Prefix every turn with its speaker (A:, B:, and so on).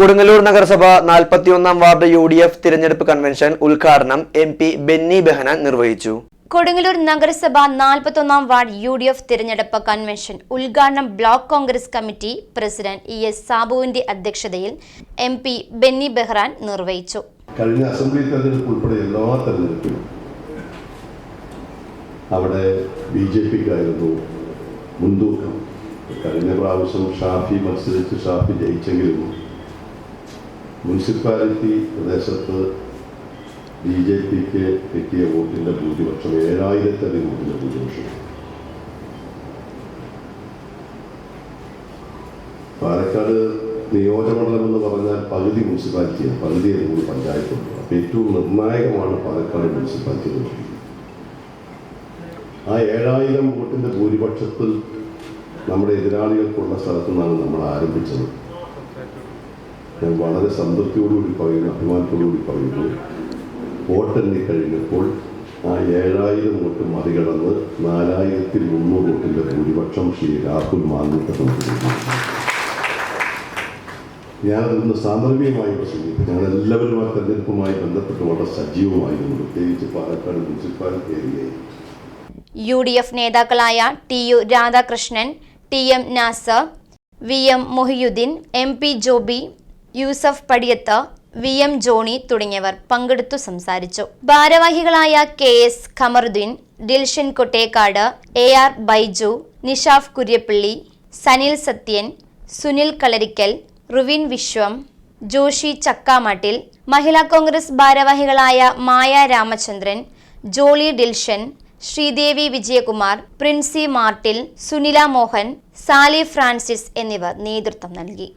A: കൊടുങ്ങല്ലൂർ നഗരസഭ നാൽപ്പത്തിയൊന്നാം ward U D F തിരഞ്ഞെടുപ്പ് കൺവെൻഷൻ ഉദ്ഘാടനം എം പി ബെന്നി ബെഹനാൻ നിർവഹിച്ചു.
B: കൊടുങ്ങല്ലൂർ നഗരസഭ നാൽപ്പത്തൊന്നാം വാർഡ് യു ഡി എഫ് തിരഞ്ഞെടുപ്പ് കൺവെൻഷൻ ഉദ്ഘാടനം block Congress committee president E S സാബുവിന്റെ അധ്യക്ഷതയിൽ എം പി ബെന്നി ബെഹ്റാൻ നിർവഹിച്ചു.
C: കഴിഞ്ഞ അസംബ്ലി തെരഞ്ഞെടുപ്പ് ഉൾപ്പെടെ എല്ലാ തെരഞ്ഞെടുപ്പിലും അവിടെ ബി ജെ പിക്കായിരുന്നു മുൻതൂക്കം. കഴിഞ്ഞ പ്രാവശ്യം ഷാഫി മത്സരിച്ച് ഷാഫി ജയിച്ചെങ്കിലും മുനിസിപ്പാലിറ്റി പ്രദേശത്ത് ബി ജെ പിക്ക് കിട്ടിയ വോട്ടിന്റെ ഭൂരിപക്ഷം ഏഴായിരത്തധികം വോട്ടിന്റെ ഭൂരിപക്ഷം. പാലക്കാട് നിയോജകമണ്ഡലം എന്ന് പറഞ്ഞാൽ പകുതി മുനിസിപ്പാലിറ്റിയാണ്. പകുതി മൂന്ന് പഞ്ചായത്തുണ്ട് അപ്പോൾ ഏറ്റവും നിർണായകമാണ് പാലക്കാട് മുനിസിപ്പാലിറ്റി ആ ഏഴായിരം വോട്ടിന്റെ ഭൂരിപക്ഷത്തിൽ നമ്മുടെ എതിരാളികൾക്കുള്ള സ്ഥലത്തു നിന്നാണ് നമ്മൾ ആരംഭിച്ചത്. ഞാൻ വളരെ സംതൃപ്തിയോടുകൂടി പറയുന്നു അഭിമാനത്തോടുകൂടി പറയുന്നു. വോട്ടെണ്ണി കഴിഞ്ഞപ്പോൾ ആ ഏഴായിരം വോട്ട് മറികടന്ന് നാലായിരത്തി മുന്നൂറ് വോട്ടിന്റെ ഭൂരിപക്ഷം ശ്രീ രാഹുൽ മാങ്കൂട്ടം ഞാനതൊന്ന് സാന്ദർഭികമായി പ്രസംഗിക്കും. ഞാൻ ആ തെരഞ്ഞെടുപ്പുമായി ബന്ധപ്പെട്ട് വളരെ സജീവമായിരുന്നു. പ്രത്യേകിച്ച് പാലക്കാട് മുനിസിപ്പാലിറ്റി ഏരിയയിൽ.
B: യു ഡി എഫ് നേതാക്കളായ T U Radhakrishnan T M Nasar V M Mohiyuddin M P Joby Yusuf Padiyath V M Johny തുടങ്ങിയവർ പങ്കെടുത്തു സംസാരിച്ചു. ഭാരവാഹികളായ K S Khamaruddin Dilshan Kottekkad A R Baiju Nishaf Kuriyappilly Sanil Sathyan Sunil Kalarikkal Ruvin Viswam Joshy Chakkamattil Mahila Congress ഭാരവാഹികളായ മായ രാമചന്ദ്രൻ ജോളി ഡിൽഷൻ ശ്രീദേവി വിജയകുമാർ പ്രിൻസി മാർട്ടിൽ സുനില മോഹൻ സാലി ഫ്രാൻസിസ് എന്നിവർ നേതൃത്വം നൽകി.